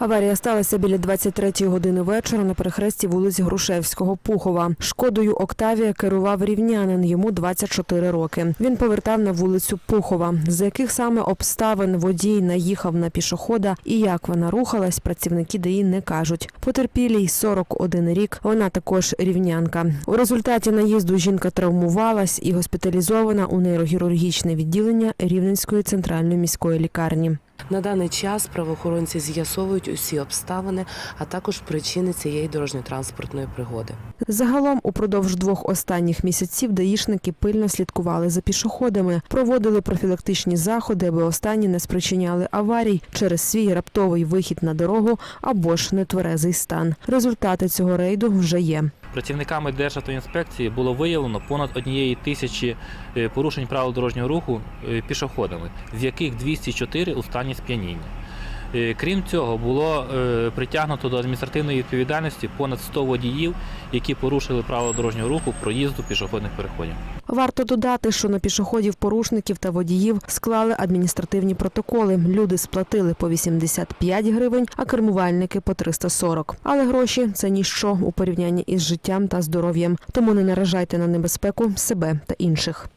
Аварія сталася біля 23-ї години вечора на перехресті вулиць Грушевського Пухова. Шкодою Октавія керував рівнянин, йому 24 роки. Він повертав на вулицю Пухова. З яких саме обставин водій наїхав на пішохода і як вона рухалась, працівники ДАІ не кажуть. Потерпілій 41 рік. Вона також рівнянка. У результаті наїзду жінка травмувалась і госпіталізована у нейрохірургічне відділення Рівненської центральної міської лікарні. На даний час правоохоронці з'ясовують усі обставини, а також причини цієї дорожньо-транспортної пригоди. Загалом упродовж двох останніх місяців даїшники пильно слідкували за пішоходами, проводили профілактичні заходи, аби останні не спричиняли аварій через свій раптовий вихід на дорогу або ж нетверезий стан. Результати цього рейду вже є. Працівниками Державтоінспекції було виявлено понад однієї тисячі е, порушень правил дорожнього руху е, пішоходами, з яких 204 у стані сп'яніння. Е, Крім цього, було е, притягнуто до адміністративної відповідальності понад 100 водіїв, які порушили правила дорожнього руху проїзду пішохідних переходів. Варто додати, що на пішоходів, порушників та водіїв склали адміністративні протоколи. Люди сплатили по 85 гривень, а кермувальники по 340. Але гроші це ніщо у порівнянні із життям та здоров'ям. Тому не наражайте на небезпеку себе та інших.